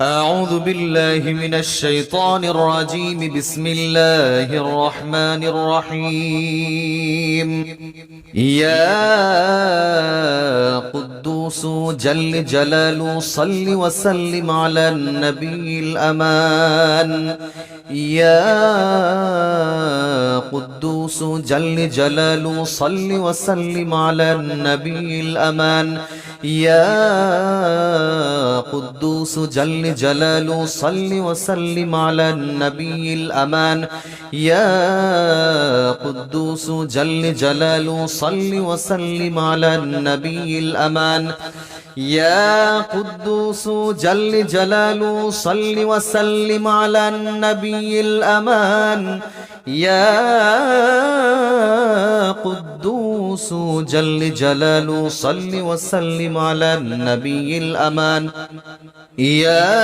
أعوذ بالله من الشيطان الرجيم. بسم الله الرحمن الرحيم. يا قدوس جل جلاله صل وسلم على النبي الأمان. يا قدوس جل جلاله صل وسلم على النبي الأمان يا قدوس جل جلاله صل وسلم على النبي الأمان يا قدوس جل جلاله صل وسلم على النبي الأمان يا قدوس جل جلاله صل وسلم على النبي الأمان. يا قدوس جل جلاله صل وسلم على النبي الأمان. يا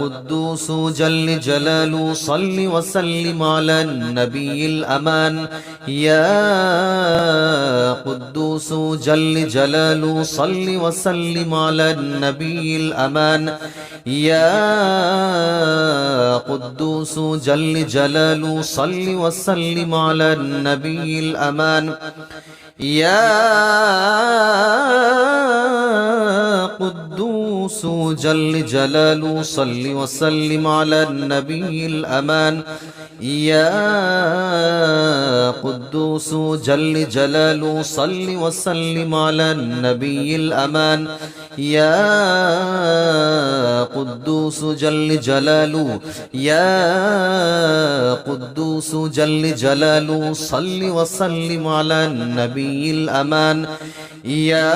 قدوس جل جلاله صل وسلم على النبي الأمان. يا قدوس جل جلاله صل وسلم على النبي الأمان. يا قدوس جل جلاله صل وسلم على النبي الأمان. يا قدوس جل جلاله صل وسلم على النبي الأمان. يا قدوس جل جلاله صل وسلم على النبي الأمان. يا قدوس جل جلاله يا قدوس جل جلاله صل وسلم على النبي الأمان. يا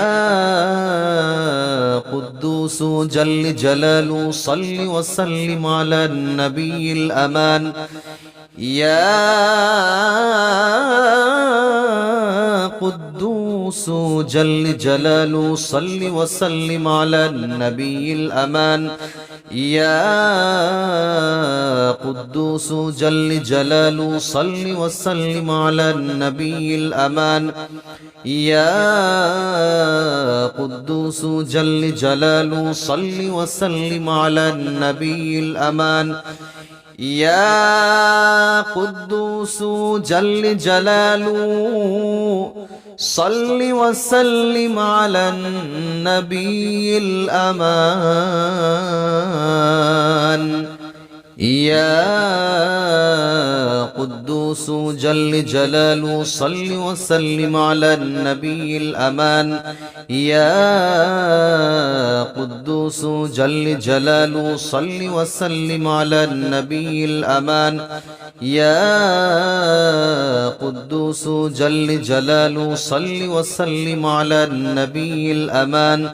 قدوس جل جلاله صل وسلم على النبي الأمان. يا قدوس جل جلاله صل وسلم على النبي الأمان. يا قدوس جل جلاله صل وسلم على النبي الأمان. يا قدوس جل جلاله صل وسلم على النبي الأمان. يا قدوس جل جلاله صل وسلم على النبي الأمان. يا قدوس جل جلاله صل وسلم على النبي الأمان. يا قدوس جل جلاله صل وسلم على النبي الأمان. يا قدوس جل جلاله صل وسلم على النبي الأمان.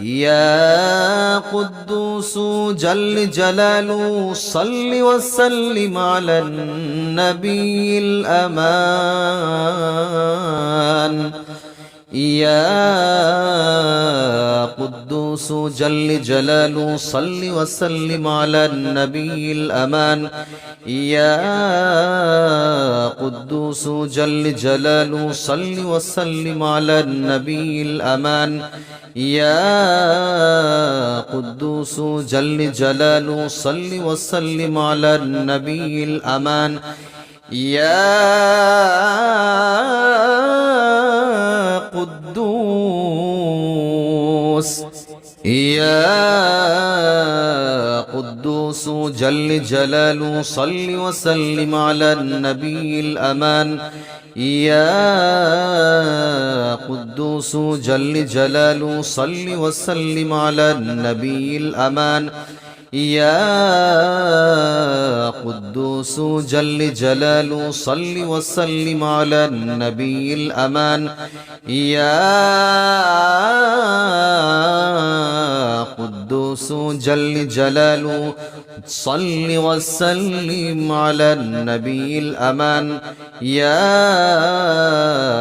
يا قدوس جل جلاله صل وسلم على النبي الأمان. يا قدوس جل جلاله صل وسلم على النبي الأمان. يا قدوس جل جلاله صل وسلم على النبي الأمان. يا قدوس جل جلاله صل وسلم على النبي الأمان. يا قدوس. يا قدوس جل جلاله صل وسلم على النبي الأمان. يا قدوس جل جلاله صل وسلم على النبي الأمان. يا قدوس جل جلاله صل وسلم على النبي الأمان. يا قدوس جل جلاله صل وسلم على النبي الأمان. يا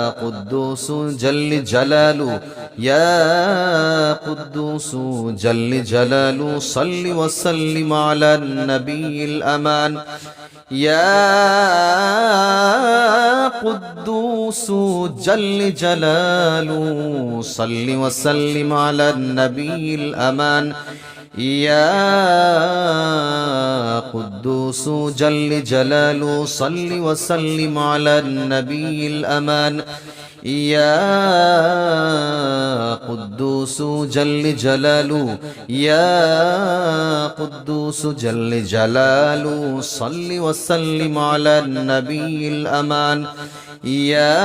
قدوس جل جلاله يا قدوس جل جلاله صل وسلم على النبي الأمان. يا قدوس جل جلاله صل وسلم على النبي الأمان. يا قدوس جل جلاله صل وسلم على النبي الأمان يا قدوس جل جلاله يا قدوس جل جلاله صل وسلم على النبي الأمان يا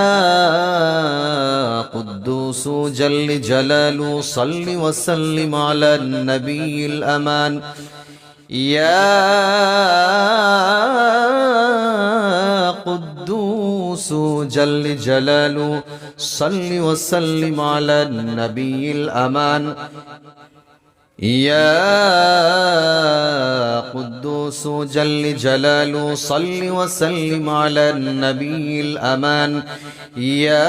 قدوس جل جلاله صل وسلم على النبي الأمان. يا قدوس جل جلاله صل وسلم على النبي الأمان. يا قدوس جل جلاله صل وسلم على النبي الأمان. يا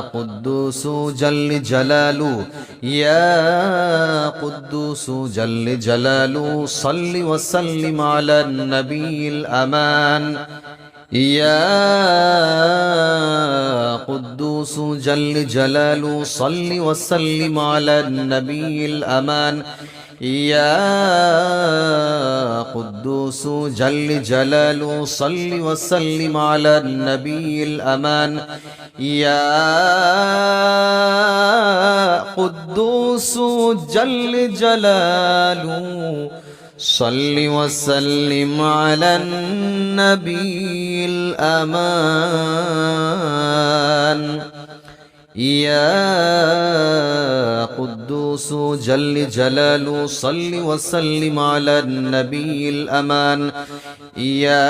قدوس جل جلاله يا قدوس جل جلاله صل وسلم على النبي الأمان. يا قدوس جل جلاله صل وسلم على النبي الأمان. يا قدوس جل جلاله صل وسلم على النبي الأمان. يا قدوس جل جلاله صل وسلم على النبي الأمان. يا قدوس جل جلاله صل وسلم على النبي الأمان. يا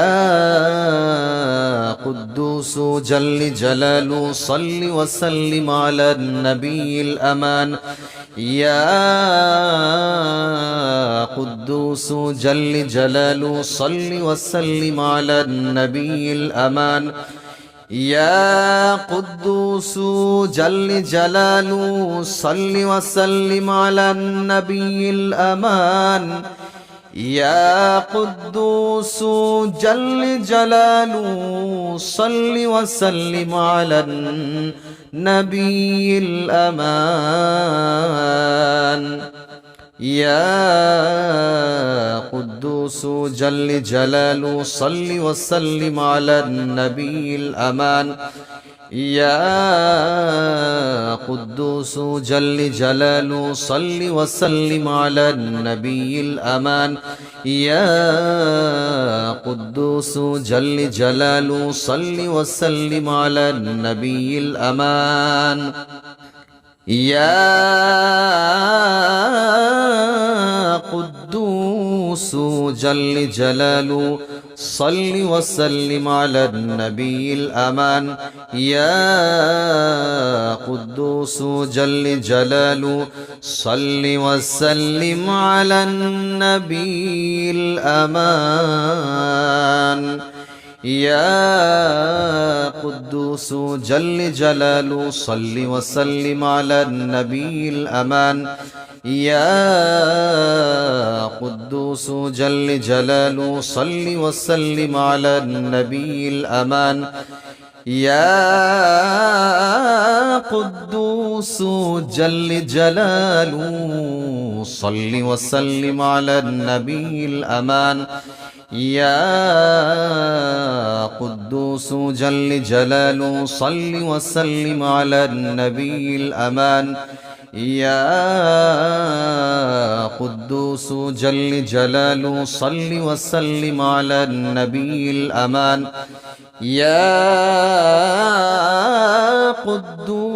قدوس جل جلاله صل وسلم على النبي الأمان. يا قدوس جل جلاله صل وسلم على النبي الأمان. يا قدوس جل جلاله صل وسلم على النبي الأمان. يا قدوس جل جلاله صل وسلم على النبي الأمان. يا قدوس جل جلاله صل وسلم على النبي الأمان. يا قدوس جل جلاله صل وسلم على النبي الأمان. يا قدوس جل جلاله صل وسلم على النبي الأمان. يا قدوس جل جلاله صل وسلم على النبي الأمان. يا قدوس جل جلاله صل وسلم على النبي الأمان. يا قدوس جل جلاله صل وسلم على النبي الأمان. يا قدوس جل جلاله صل وسلم على النبي الأمان. يا قدوس جل جلاله صل وسلم على النبي الأمان. يا قدوس جل جلاله صل وسلم على النبي الأمان. يا قدوس جل جلاله صل وسلم على النبي الأمان. يا قدوس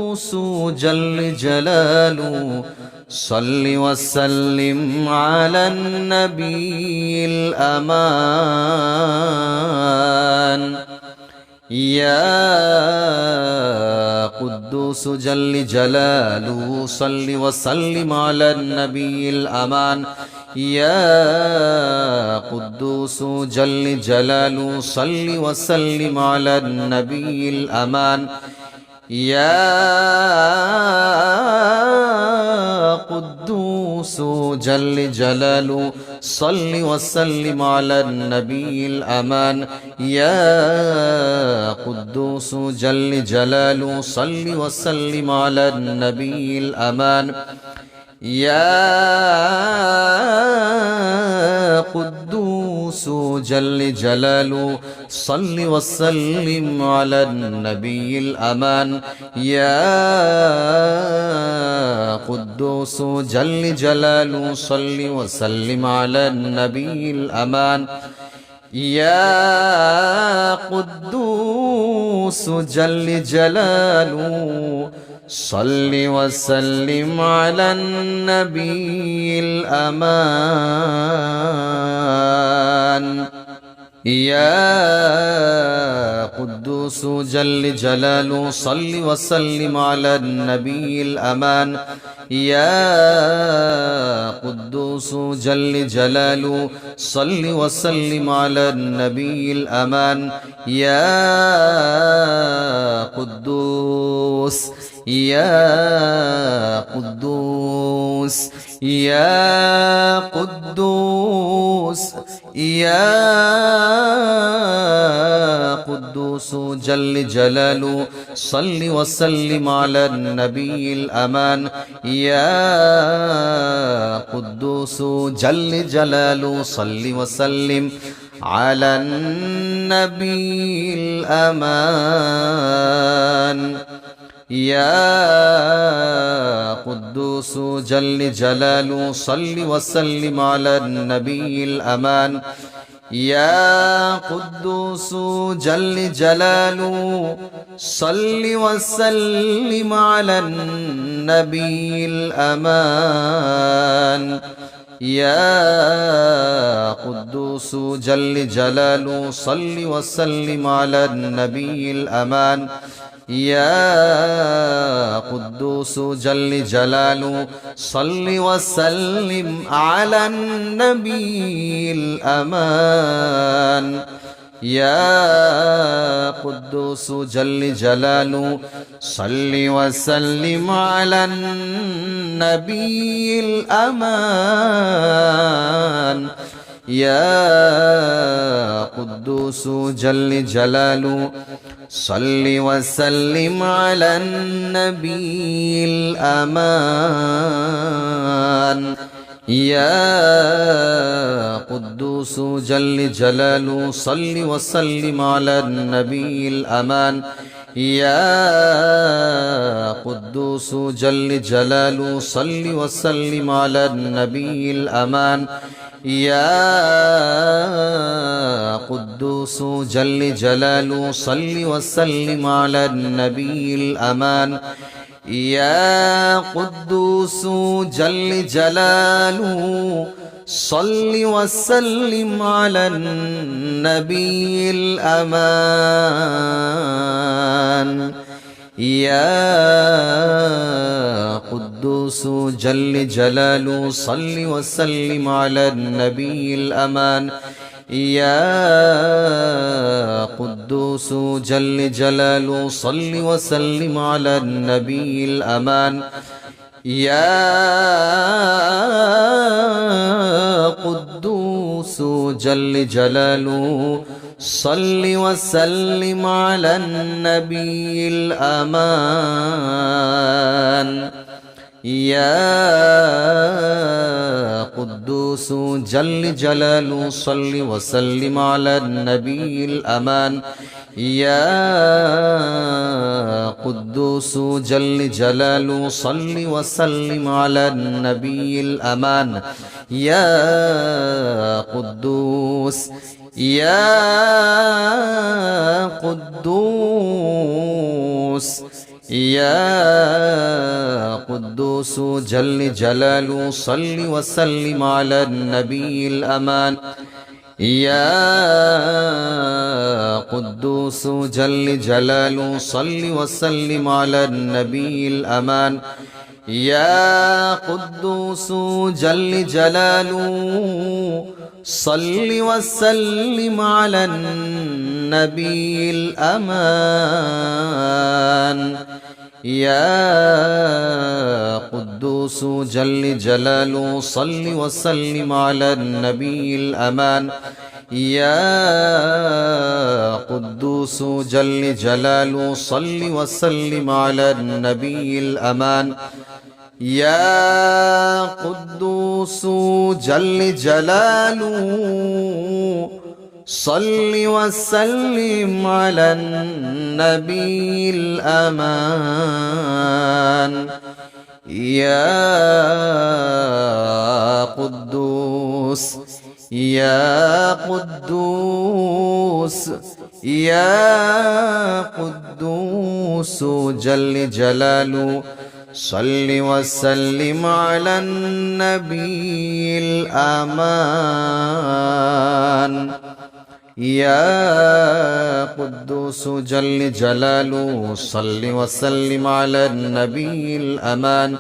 جل جلاله صل وسلم على النبي الأمان. يا قدوس جل جلاله. صل وسلم على النبي الأمان. يا قدوس جل جلاله. صل وسلم على النبي الأمان. يا قدوس جل جلاله صل وسلم على النبي الأمان. يا قدوس جل جلاله صل وسلم على النبي الأمان. يا قدوس جل جلاله صل وسلم على النبي الأمان. يا قدوس جل جلاله صل وسلم على النبي الأمان. يا قدوس جل جلاله صل وسلم على النبي الأمان. يا قدوس جل جلاله صل وسلم على النبي الأمان. يا قدوس جل جلاله صل وسلم على النبي الأمان. يا قدوس يا قدوس يا قدوس يا قدوس جل جلاله صل وسلم على النبي الأمان. يا قدوس جل جلاله صل وسلم على النبي الأمان. يا قدوس جل جلاله صل وسلم على النبي الأمان. يا قدوس جل جلاله صل وسلم على النبي الأمان. يا قدوس جل جلاله صل وسلم على النبي الأمان. يا قدوس جل جلاله صل وسلم على النبي الأمان يا قدوس جل جلاله صل وسلم على النبي الأمان يا قدوس جل جلاله صل وسلم على النبي الأمان. يا قدوس جل جلاله صل وسلم على النبي الأمان. يا قدوس جل جلاله صل وسلم على النبي الأمان يا قدوس جل جلاله صل وسلم على النبي الأمان يا قدوس جل جلاله صل وسلم على النبي الأمان. يا قدوس جل جلاله صل وسلم على النبي الأمان. يا قدوس جل جلاله صل وسلم على النبي الأمان. يا قدوس جل جلاله صل وسلم على النبي الأمان. يا قدوس جل جلاله صل وسلم على النبي الأمان. يا قدوس جل جلاله صل وسلم على النبي الأمان. يا قدوس يا قدوس. يا قدوس جل جلاله صل وسلم على النبي الأمان. يا قدوس جل جلاله صل وسلم على النبي الأمان. يا قدوس جل جلاله صل وسلم على النبي الأمان. يا قدوس جل جلاله صل وسلم على النبي الأمان. يا قدوس جل جلاله صل وسلم على النبي الأمان. يا قدوس جل جلاله صل وسلم على النبي الأمان. يا قدوس يا قدوس يا قدوس جل جلاله صل وسلم على النبي الأمان. يا قدوس جل جلاله صل وسلم على النبي الأمان.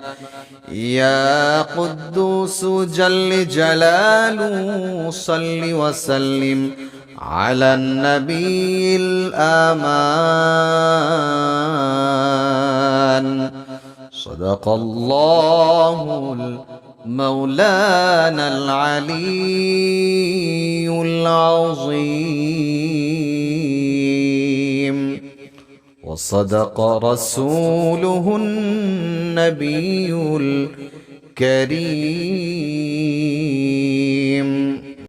يا قدوس جل جلاله صل وسلم على النبي الأمان. صدق الله مولانا العلي العظيم. وصدق رسوله النبي الكريم.